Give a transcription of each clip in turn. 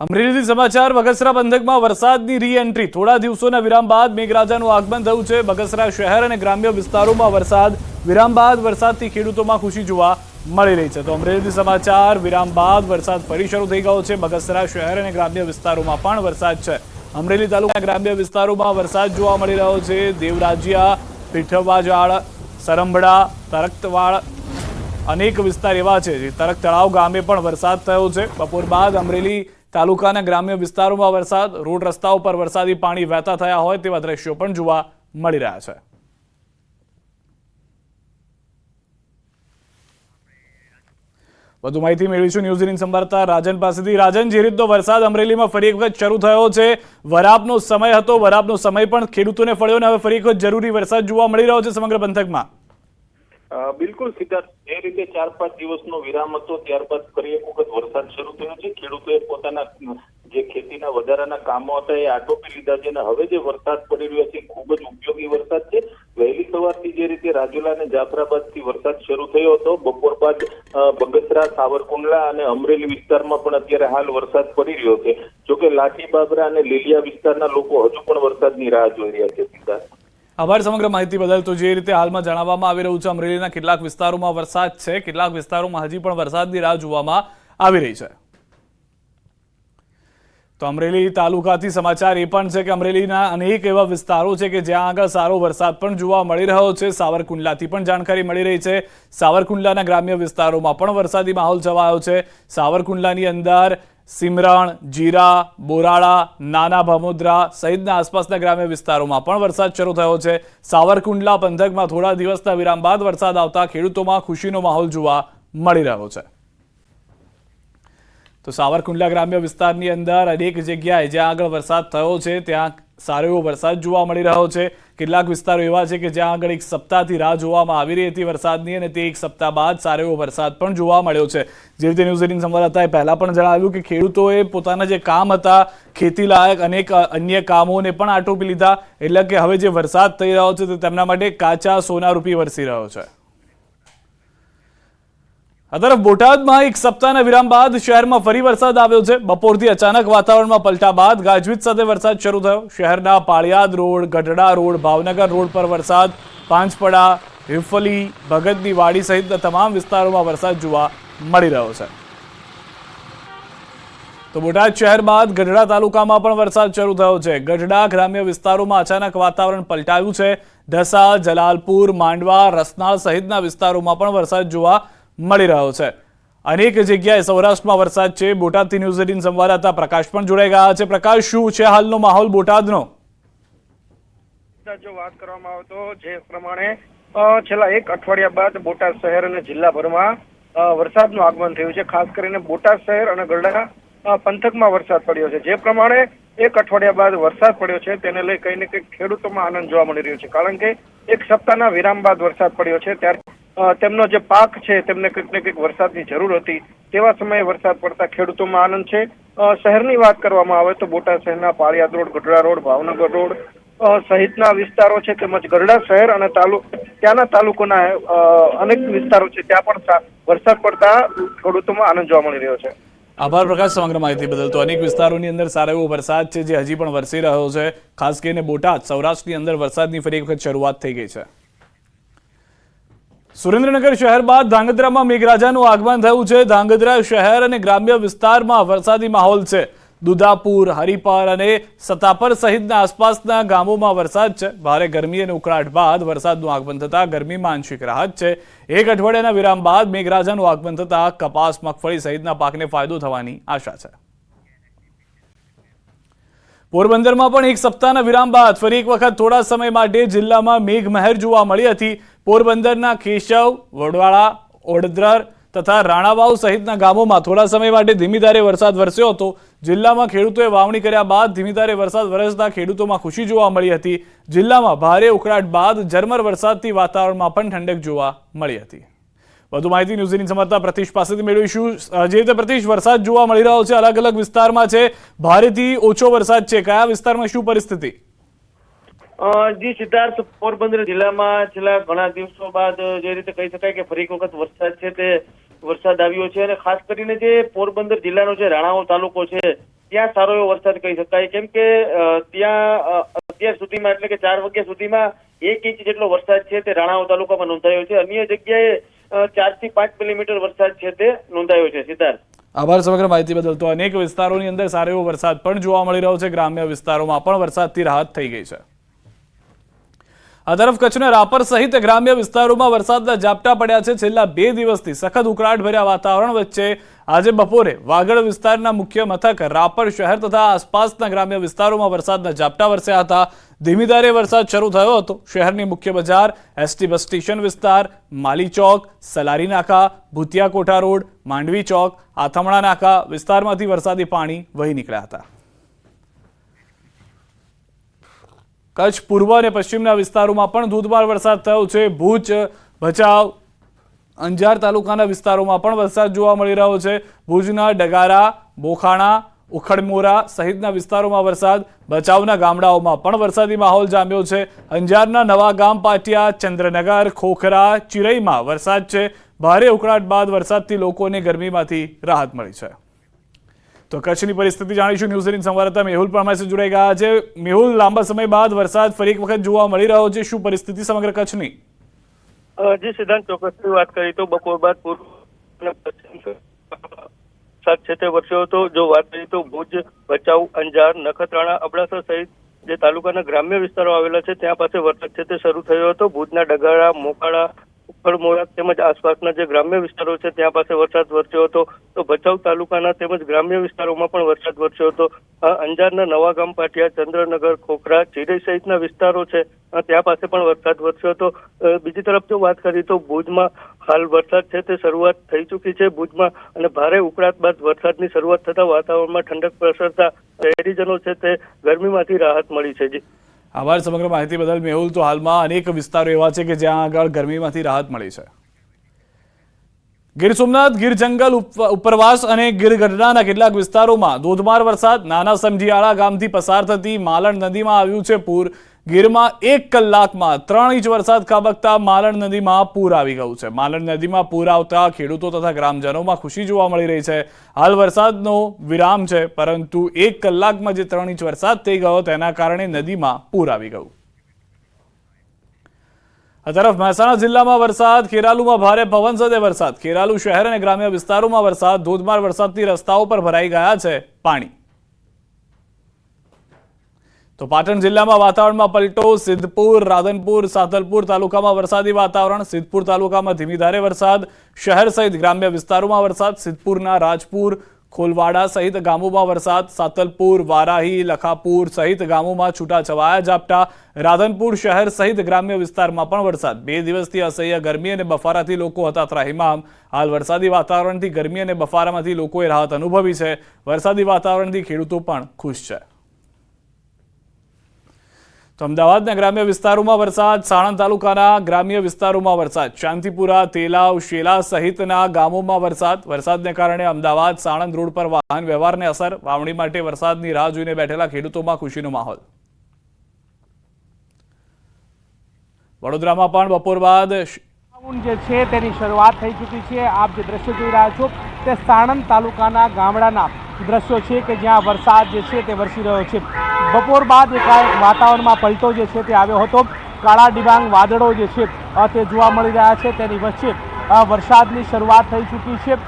અમરેલીથી સમાચાર, બગસરા પંથકમાં વરસાદની રી એન્ટ્રી થોડા દિવસોના વિરામ બાદ મેઘરાજાનું આગમન થયું છે. બગસરા શહેર અને ગ્રામ્ય વિસ્તારોમાં વરસાદ. વિરામ બાદ વરસાદથી ખેડૂતોમાં ખુશી જોવા મળી રહી છે. તો અમરેલીથી સમાચાર, વિરામ બાદ વરસાદ ફરી શરૂ થઈ ગયો છે. બગસરા શહેર અને ગ્રામ્ય વિસ્તારોમાં પણ વરસાદ છે. અમરેલી તાલુકાના ગ્રામ્ય વિસ્તારોમાં વરસાદ જોવા મળી રહ્યો છે. દેવરાજિયા, પીઠવાજાળ, સરંભડા, તરક્તવાળ અનેક વિસ્તાર એવા છે જે તરક તળાવ ગામે પણ વરસાદ થયો છે. બપોર બાદ અમરેલી તાલુકાના ગ્રામ્ય વિસ્તારોમાં વરસાદ, રોડ રસ્તાઓ પર વરસાદી પાણી વહેતા થયા હોય તેવા દ્રશ્યો પણ જોવા મળી રહ્યા છે. વધુ માહિતી મેળવીશું ન્યૂઝ એટીન સંભાળતા રાજન પાસેથી. રાજન, જે રીતનો વરસાદ અમરેલીમાં ફરી એક વખત શરૂ થયો છે, વરાપનો સમય હતો, વરાપનો સમય પણ ખેડૂતોને ફળ્યો અને હવે ફરી એક વખત જરૂરી વરસાદ જોવા મળી રહ્યો છે સમગ્ર પંથકમાં. બિલકુલ સિદ્ધાર્થ, જે રીતે ચાર પાંચ દિવસનો વિરામ હતો, ત્યારબાદ ફરી એક વખત વરસાદ શરૂ થયો છે. ખેડૂતોએ પોતાના, જે ખેતીના વધારાના કામો હતા, એ આટોપી લીધા છે અને હવે જે વરસાદ પડી રહ્યો છે ખૂબ જ ઉપયોગી વરસાદ છે. વહેલી સવારથી જે રીતે રાજુલા અને જાફરાબાદથી વરસાદ શરૂ થયો હતો, બપોર બાદ બગસરા, સાવરકુંડલા અને અમરેલી વિસ્તારમાં પણ અત્યારે હાલ વરસાદ પડી રહ્યો છે. જોકે લાઠી બાબરા અને લીલિયા વિસ્તારના લોકો હજુ પણ વરસાદની રાહ જોઈ રહ્યા છે સિદ્ધાર્થ. આભાર સમગ્ર માહિતી બદલ. તો જે રીતે હાલમાં જણાવવામાં આવી રહ્યું છે, અમરેલીના કેટલાક વિસ્તારોમાં વરસાદ છે. કેટલાક વિસ્તારોમાં હજી પણ વરસાદની રાહ જોવામાં આવી રહી છે. તો અમરેલી તાલુકાથી સમાચાર એ પણ છે કે અમરેલીના અનેક એવા વિસ્તારો છે કે જ્યાં આગળ સારો વરસાદ પણ જોવા મળી રહ્યો છે. સાવરકુંડલાથી પણ જાણકારી મળી રહી છે. સાવરકુંડલાના ગ્રામ્ય વિસ્તારોમાં પણ વરસાદી માહોલ છવાયો છે. સાવરકુંડલાની અંદર સિમરણ, જીરા, બોરાળા, નાના ભમોદરા સહિતના આસપાસના ગ્રામ્ય વિસ્તારોમાં પણ વરસાદ શરૂ થયો છે. સાવરકુંડલા પંથકમાં થોડા દિવસના વિરામ બાદ વરસાદ આવતા ખેડૂતોમાં ખુશીનો માહોલ જોવા મળી રહ્યો છે. તો સાવરકુંડલા ગ્રામ્ય વિસ્તારની અંદર અનેક જગ્યાએ જ્યાં આગળ વરસાદ થયો છે, ત્યાં સારો એવો વરસાદ જોવા મળી રહ્યો છે. કેટલાક વિસ્તારો એવા છે કે જ્યાં આગળ એક સપ્તાહથી રાહ જોવામાં આવી રહી હતી વરસાદની અને તે એક સપ્તાહ બાદ સારો એવો વરસાદ પણ જોવા મળ્યો છે. જે રીતે ન્યૂઝ એટીન સંવાદદાતાએ પહેલા પણ જણાવ્યું કે ખેડૂતોએ પોતાના જે કામ હતા ખેતી લાયક અનેક અન્ય કામોને પણ આટોપી લીધા. એટલે કે હવે જે વરસાદ થઈ રહ્યો છે તે તેમના માટે કાચા સોના રૂપી વરસી રહ્યો છે. આ તરફ બોટાદમાં એક સપ્તાહના વિરામ બાદ શહેરમાં ફરી વરસાદ આવ્યો છે. બપોરથી અચાનક વાતાવરણમાં પલટા બાદ ગાજવીજ સાથે વરસાદ શરૂ થયો. શહેરના Paliyad road, Gadhada road, Bhavnagar road પર વરસાદ, પાંચપડા, હિફલી, ભગતની વાડી સહિતના તમામ વિસ્તારોમાં વરસાદ જોવા મળી રહ્યો છે. તો બોટાદ શહેર બાદ ગઢડા તાલુકામાં પણ વરસાદ શરૂ થયો છે. ગઢડા ગ્રામ્ય વિસ્તારોમાં અચાનક વાતાવરણ પલટાયું છે. ઢસા જલાલપુર, માંડવા, રસનાળ સહિતના વિસ્તારોમાં પણ વરસાદ જોવા મળી રહ્યો છે. અનેક જગ્યાએ સૌરાષ્ટ્રમાં વરસાદ છે. બોટાદથી ન્યૂઝ એટીન સંવાદદાતા પ્રકાશ પણ જોડાઈ ગયા છે. પ્રકાશ, શું છે હાલનો માહોલ બોટાદનો? જો વાત કરવામાં આવે તો જે પ્રમાણે છેલ્લા એક અઠવાડિયા બાદ બોટાદ શહેર અને જિલ્લાભરમાં વરસાદનું આગમન થયું છે. ખાસ કરીને બોટાદ શહેર અને ગરડા પંથકમાં વરસાદ પડ્યો છે. જે પ્રમાણે એક અઠવાડિયા બાદ વરસાદ પડ્યો છે. તેને લઈ કંઈ ને કંઈક ખેડૂતોમાં આનંદ જોવા મળી રહ્યો છે. કારણ કે એક સપ્તાહના વિરામ બાદ વરસાદ પડ્યો છે. ત્યારે તેમનો જે પાક છે, તેમને કંઈક ને કંઈક વરસાદની જરૂર હતી. તેવા સમયે વરસાદ પડતા ખેડૂતોમાં આનંદ છે. શહેરની વાત કરવામાં આવે તો બોટાદ શહેરના Paliyad road, Gadhada road, Bhavnagar road સહિતના વિસ્તારો છે, તેમજ ગરડા શહેર અને તાલુ, ત્યાંના તાલુકોના અનેક વિસ્તારો છે, ત્યાં પણ વરસાદ પડતા ખેડૂતોમાં આનંદ જોવા મળી રહ્યો છે. આભાર પ્રકાશ, સમગ્ર માહિતી બદલ. તો અનેક વિસ્તારોની અંદર સારો એવો વરસાદ છે, જે હજી પણ વરસી રહ્યો છે. ખાસ કરીને બોટાદ, સૌરાષ્ટ્રની અંદર વરસાદની ફરી વખત શરૂઆત થઈ ગઈ છે. સુરેન્દ્રનગર શહેર બાદ ધાંગધ્રામાં મેઘરાજાનું આગમન થયું છે. ધાંગધ્રા શહેર અને ગ્રામ્ય વિસ્તારમાં વરસાદી માહોલ છે. દુધાપુર, હરિપર અને સતાપર સહિતના આસપાસના ગામોમાં વરસાદ છે. ભારે ગરમી અને ઉકળાટ બાદ વરસાદનું આગમન થતાં ગરમીમાં આંશિક રાહત છે. એક અઠવાડિયાના વિરામ બાદ મેઘરાજાનું આગમન થતાં કપાસ, મગફળી સહિતના પાકને ફાયદો થવાની આશા છે. પોરબંદરમાં પણ એક સપ્તાહના વિરામ બાદ ફરી એક વખત થોડા સમય માટે જિલ્લામાં મેઘમહેર જોવા મળી હતી. પોરબંદરના કેશવ, વડવાળા ઓડદ્રર તથા રાણાવાવ સહિતના ગામોમાં થોડા સમય માટે ધીમીધારે વરસાદ વરસ્યો હતો. જિલ્લામાં ખેડૂતોએ વાવણી કર્યા બાદ ધીમી ધારે વરસાદ વરસતા ખેડૂતોમાં ખુશી જોવા મળી હતી. જિલ્લામાં ભારે ઉકળાટ બાદ ઝરમર વરસાદથી વાતાવરણમાં પણ ઠંડક જોવા મળી હતી. વધુ માહિતી ન્યૂઝની સમાચાર પ્રતિશ પાસેથી મેળવીશું. જે રીતે પ્રતિશ, વરસાદ જોવા મળી રહ્યો છે. અલગ અલગ વિસ્તારમાં છે. ભારેથી ઓછો વરસાદ છે. કયા વિસ્તારમાં શું પરિસ્થિતિ? જી, સિદ્ધાર્થ, પોરબંદર જિલ્લામાં છેલ્લા ઘણા દિવસો બાદ જે રીતે કહી શકાય કે ફરી વખત વરસાદ છે તે વરસાદ આવ્યો છે અને ખાસ કરીને જે પોરબંદર જિલ્લાનો જે રાણાઓ તાલુકો છે, ત્યાં સારો એવો વરસાદ કહી શકાય. કેમ કે ત્યાં અત્યાર સુધીમાં એટલે કે ચાર વાગ્યા સુધીમાં એક ઇંચ જેટલો વરસાદ છે તે રાણાઓ તાલુકામાં નોંધાયો છે. અન્ય જગ્યાએ ચારથી પાંચ મિલીમીટર વરસાદ છે તે નોંધાયો છે, સિદ્ધાર્થ. આભાર સમગ્ર માહિતી બદલ. તો અનેક વિસ્તારોની અંદર સારો એવો વરસાદ પણ જોવા મળી રહ્યો છે. ગ્રામ્ય વિસ્તારોમાં પણ વરસાદથી રાહત થઈ ગઈ છે. આ તરફ કચ્છના રાપર સહિત ગ્રામ્ય વિસ્તારોમાં વરસાદના ઝાપટા પડ્યા છે. છેલ્લા બે દિવસથી સખત ઉકળાટ ભર્યા વાતાવરણ વચ્ચે આજે બપોરે વાગડ વિસ્તારના મુખ્ય મથક રાપર શહેર તથા આસપાસના ગ્રામ્ય વિસ્તારોમાં વરસાદના ઝાપટા વરસ્યા હતા. ધીમી ધારે વરસાદ શરૂ થયો હતો. શહેરની મુખ્ય બજાર, એસટી બસ સ્ટેશન વિસ્તાર, માલી ચોક, સલારી નાકા, ભૂતિયા કોઠા રોડ, માંડવી ચોક, આથમણા નાકા વિસ્તારમાંથી વરસાદી પાણી વહી નીકળ્યા હતા. કચ્છ, પૂર્વ અને પશ્ચિમના વિસ્તારોમાં પણ ધોધમાર વરસાદ થયો છે. ભુજ, ભચાઉ, અંજાર તાલુકાના વિસ્તારોમાં પણ વરસાદ જોવા મળી રહ્યો છે. ભુજના ડગારા, બોખાણા, ઉખડમોરા સહિતના વિસ્તારોમાં વરસાદ. ભચાઉના ગામડાઓમાં પણ વરસાદી માહોલ જામ્યો છે. અંજારના નવા ગામ પાટિયા, ચંદ્રનગર, ખોખરા ચિરઈમાં વરસાદ છે. ભારે ઉકળાટ બાદ વરસાદથી લોકોને ગરમીમાંથી રાહત મળી છે. તો કચ્છની પરિસ્થિતિ જાણીશું. ન્યૂઝ એટીન સંવાદદાતા મેહુલ પણ જોડાઈ ગયા છે મેહુલ, લાંબા સમય બાદ વરસાદ ફરી એક વખત જોવા મળી રહ્યો છે. શું પરિસ્થિતિ સમગ્ર કચ્છની? જી સિદ્ધાંત ચોક્કસથી વાત કરી તો બપોર બાદ પૂર્વ છે તે વરસ્યો હતો. જો વાત કરીએ તો ભુજ, ભચાઉ, અંજાર, નખત્રાણા, અબડાસા સહિત જે તાલુકાના ગ્રામ્ય વિસ્તારો આવેલા છે, ત્યાં પાસે વરસાદ છે તે શરૂ થયો હતો. ભુજના ડગાળા, મોકાળા ઉખડમોરા તેમજ આસપાસના જે ગ્રામ્ય વિસ્તારો છે, ત્યાં પાસે વરસાદ વરસ્યો હતો. તો ભચાઉ તાલુકાના તેમજ ગ્રામ્ય વિસ્તારોમાં પણ વરસાદ વરસ્યો હતો. અંજારના નવા ગામ પાટિયા, ચંદ્રનગર, ખોખરા ચિરઈ સહિતના વિસ્તારો છે ત્યાં પાસે પણ વરસાદ વરસ્યો હતો. બીજી તરફ જો વાત કરીએ તો ભુજમાં હાલ વરસાદ છે તે શરૂઆત થઈ ચૂકી છે ભુજમાં અને ભારે ઉકળાટ બાદ વરસાદની શરૂઆત થતા વાતાવરણમાં ઠંડક પ્રસરતા શહેરીજનો છે તે ગરમીમાંથી રાહત મળી છે. જી આભાર સમગ્ર માહિતી બદલ. મેહુલ, તો હાલમાં અનેક વિસ્તારો એવા છે કે જ્યાં આગળ ગરમીમાંથી રાહત મળી છે. ગીર સોમનાથ, ગીર જંગલ, ઉપ- ઉપરવાસ અને ગીર ગઢડાના કેટલાક વિસ્તારોમાં ધોધમાર વરસાદ. નાના સમજીયાળા ગામથી પસાર થતી માલણ નદીમાં આવ્યું છે પૂર. ગીરમાં એક કલાકમાં ત્રણ ઇંચ વરસાદ ખાબકતા માલણ નદીમાં પૂર આવી ગયું છે. માલણ નદીમાં પૂર આવતા ખેડૂતો તથા ગ્રામજનોમાં ખુશી જોવા મળી રહી છે. હાલ વરસાદનો વિરામ છે, પરંતુ એક કલાકમાં જે ત્રણ ઇંચ વરસાદ થઈ ગયો તેના કારણે નદીમાં પૂર આવી ગયું. આ તરફ મહેસાણા જિલ્લામાં વરસાદ, ખેરાલુમાં ભારે પવન સાથે વરસાદ. ખેરાલુ શહેર અને ગ્રામ્ય વિસ્તારોમાં વરસાદ, ધોધમાર વરસાદથી રસ્તાઓ પર ભરાઈ ગયા છે પાણી. તો પાટણ જિલ્લામાં વાતાવરણમાં પલટો, સિદ્ધપુર, રાધનપુર, સાતલપુર તાલુકામાં વરસાદી વાતાવરણ, સિદ્ધપુર તાલુકામાં ધીમી ધારે વરસાદ, શહેર સહિત ગ્રામ્ય વિસ્તારોમાં વરસાદ, સિદ્ધપુરના રાજપુર, ખોલવાડા સહિત ગામોમાં વરસાદ, સાતલપુર, વારાહી, લખાપુર સહિત ગામોમાં છૂટાછવાયા ઝાપટા, રાધનપુર શહેર સહિત ગ્રામ્ય વિસ્તારમાં પણ વરસાદ. બે દિવસથી અસહ્ય ગરમી અને બફારાથી લોકો હતા ત્રાહિમામ હાલ વરસાદી વાતાવરણથી ગરમી અને બફારામાંથી લોકોએ રાહત અનુભવી છે. વરસાદી વાતાવરણથી ખેડૂતો પણ ખુશ છે. તો અમદાવાદના ગ્રામ્ય વિસ્તારોમાં વરસાદ, સાણંદ તાલુકાના ગ્રામ્ય વિસ્તારોમાં વરસાદ શાંતિપુરા તેલાવ, શેલા સહિતના ગામોમાં વરસાદ. વરસાદને કારણે અમદાવાદ, સાણંદ રોડ પર વાહન વ્યવહારને અસર. વાવણી માટે વરસાદની રાહ જોઈને બેઠેલા ખેડૂતોમાં ખુશીનો માહોલ. વડોદરામાં પણ બપોર બાદ જે છે તેની શરૂઆત થઈ ચૂકી છે. આપ જે દ્રશ્યો જોઈ રહ્યા છો તે સાણંદ તાલુકાના ગામડાના દ્રશ્યો છે કે જ્યાં વરસાદ જે છે તે વરસી રહ્યો છે. બપોર બાદ એકાએક વાતાવરણમાં પલટો જે છે તે આવ્યો હતો. કાળા ડિબાંગ વાદળો જે છે તે જોવા મળી રહ્યા છે. તેની વચ્ચે વરસાદની શરૂઆત થઈ ચૂકી છે.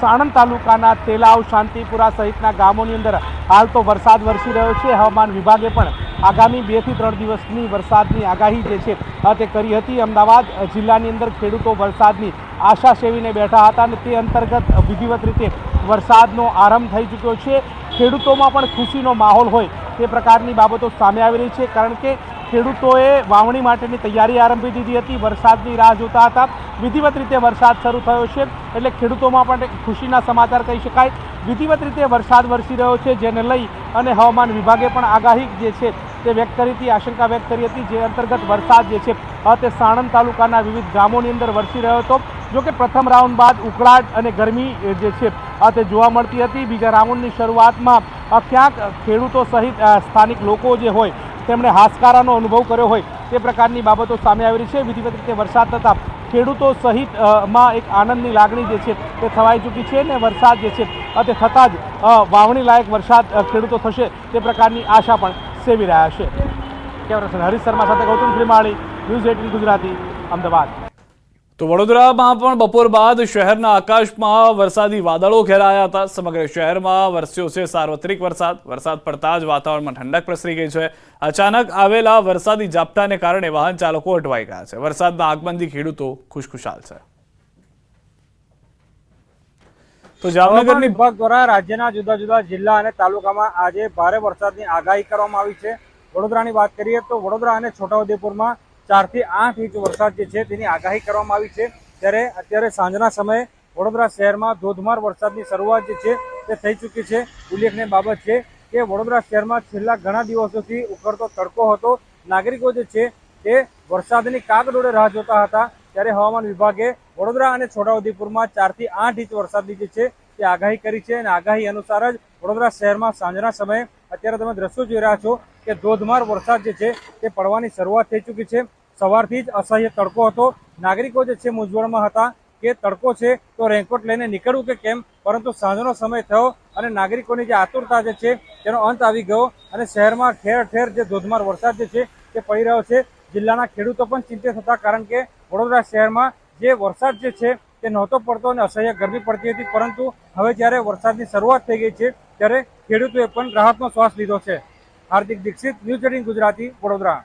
સાણંદ તાલુકાના તેલાવ, શાંતિપુરા સહિતના ગામોની અંદર હાલ તો વરસાદ વરસી રહ્યો છે. હવામાન વિભાગે પણ આગામી બેથી ત્રણ દિવસની વરસાદની આગાહી જે છે તે કરી હતી. અમદાવાદ જિલ્લાની અંદર ખેડૂતો વરસાદની આશા સેવીને બેઠા હતા અને તે અંતર્ગત વિધિવત રીતે વરસાદનો આરંભ થઈ ચૂક્યો છે. ખેડૂતોમાં પણ ખુશીનો માહોલ હોય તે પ્રકારની બાબતો સામે આવી રહી છે, કારણ કે ખેડૂતોએ વાવણી માટેની તૈયારી આરંભી દીધી હતી, વરસાદની રાહ જોતા હતા, વિધિવત રીતે વરસાદ શરૂ થયો છે, એટલે ખેડૂતોમાં પણ ખુશીના સમાચાર કહી શકાય. વિધિવત રીતે વરસાદ વરસી રહ્યો છે, જેને લઈ અને હવામાન વિભાગે પણ આગાહી જે છે તે વ્યક્ત કરી હતી, આશંકા વ્યક્ત કરી હતી, જે અંતર્ગત વરસાદ જે છે તે સાણંદ તાલુકાના વિવિધ ગામોની અંદર વરસી રહ્યો હતો. જો કે પ્રથમ રાઉન્ડ બાદ ઉકળાટ અને ગરમી જે છે તે જોવા મળતી હતી. બીજા રાઉન્ડની શરૂઆતમાં ક્યાંક ખેડૂતો સહિત સ્થાનિક લોકો જે હોય, તેમણે હાશકારાનો અનુભવ કર્યો હોય, તે પ્રકારની બાબતો સામે આવી રહી છે. વિધિવત રીતે વરસાદ થતાં ખેડૂતો સહિતમાં એક આનંદની લાગણી જે છે, તે થવાઈ ચૂકી છે અને વરસાદ જે છે તે થતાં જ વાવણી લાયક વરસાદ ખેડૂતો થશે તે પ્રકારની આશા પણ સેવી રહ્યા છે. કેમેરા હરીશ શર્મા સાથે ગૌતમ શ્રીમાળી, ન્યૂઝ એટીન ગુજરાતી, અમદાવાદ. તો વડોદરામાં પણ બપોર બાદ શહેરના આકાશમાં વરસાદી વાદળો ઘેરાયા હતા. સમગ્ર શહેરમાં વરસ્યો છે સાર્વત્રિક વરસાદ. વરસાદ પડતા જ વાતાવરણમાં ઠંડક પ્રસરી ગઈ છે. અચાનક આવેલા વરસાદી ઝાપટાને કારણે વાહન ચાલકો અટવાઈ ગયા છે. વરસાદના આગમનથી ખેડૂતો ખુશખુશાલ છે. તો જામનગરની વિભાગ દ્વારા રાજ્યના જુદા જુદા જિલ્લા અને તાલુકામાં આજે ભારે વરસાદની આગાહી કરવામાં આવી છે. વડોદરાની વાત કરીએ તો વડોદરા અને છોટાઉદેપુરમાં ચારથી આઠ ઇંચ વરસાદ જે છે તેની આગાહી કરવામાં આવી છે. ત્યારે અત્યારે સાંજના સમયે વડોદરા શહેરમાં ધોધમાર વરસાદની શરૂઆત જે છે તે થઈ ચૂકી છે. ઉલ્લેખનીય બાબત છે કે વડોદરા શહેરમાં છેલ્લા ઘણા દિવસોથી ઉકળતો તડકો હતો. નાગરિકો જે છે તે વરસાદની કાગડોળે રાહ જોતા હતા. ત્યારે હવામાન વિભાગે વડોદરા અને છોટાઉદેપુરમાં ચારથી આઠ ઇંચ વરસાદની જે છે. તે આગાહી કરી છે અને આગાહી અનુસાર જ વડોદરા શહેરમાં સાંજના સમયે અત્યારે તમે દ્રશ્યો જોઈ રહ્યા છો કે ધોધમાર વરસાદ જે છે તે પડવાની શરૂઆત થઈ ચૂકી છે. સવારથી જ અસહ્ય તડકો હતો. નાગરિકો જે છે મૂંઝવણમાં હતા કે તડકો છે તો રેનકોટ લઈને નીકળવું કે કેમ? પરંતુ સાંજનો સમય થયો અને નાગરિકોની જે આતુરતા જે છે તેનો અંત આવી ગયો અને શહેરમાં ઠેર ઠેર જે ધોધમાર વરસાદ જે છે તે પડી રહ્યો છે. જિલ્લાના ખેડૂતો પણ ચિંતિત હતા કારણ કે વડોદરા શહેરમાં જે વરસાદ જે છે તે નહોતો પડતો અને અસહ્ય ગરમી પડતી હતી. પરંતુ હવે જ્યારે વરસાદની શરૂઆત થઈ ગઈ છે, ત્યારે ખેડૂતોએ પણ રાહતનો શ્વાસ લીધો છે. Hardik Dikshit, news eighteen Gujarati, Vadodara.